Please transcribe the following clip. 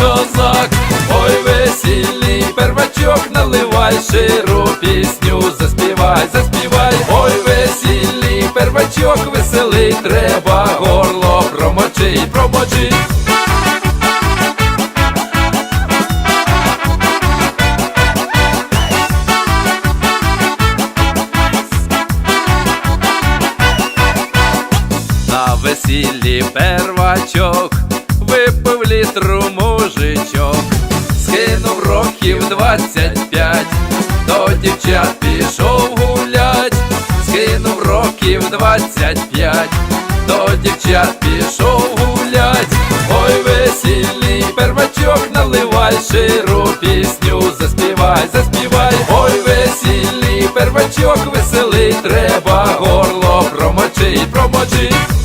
козак, ой весільний первачок, наливай ширу пісню, заспівай, заспівай, ой весільний первачок, веселий, треба горло промочи, промочи. На весіллі первачок випив літру му років двадцять п'ять, до дівчат пішов гулять, скинув років двадцять п'ять, до дівчат пішов гулять, ой, весільний первачок, наливай ширу пісню, заспівай, заспівай, ой, весільний первачок веселий, треба горло промочить, промочить.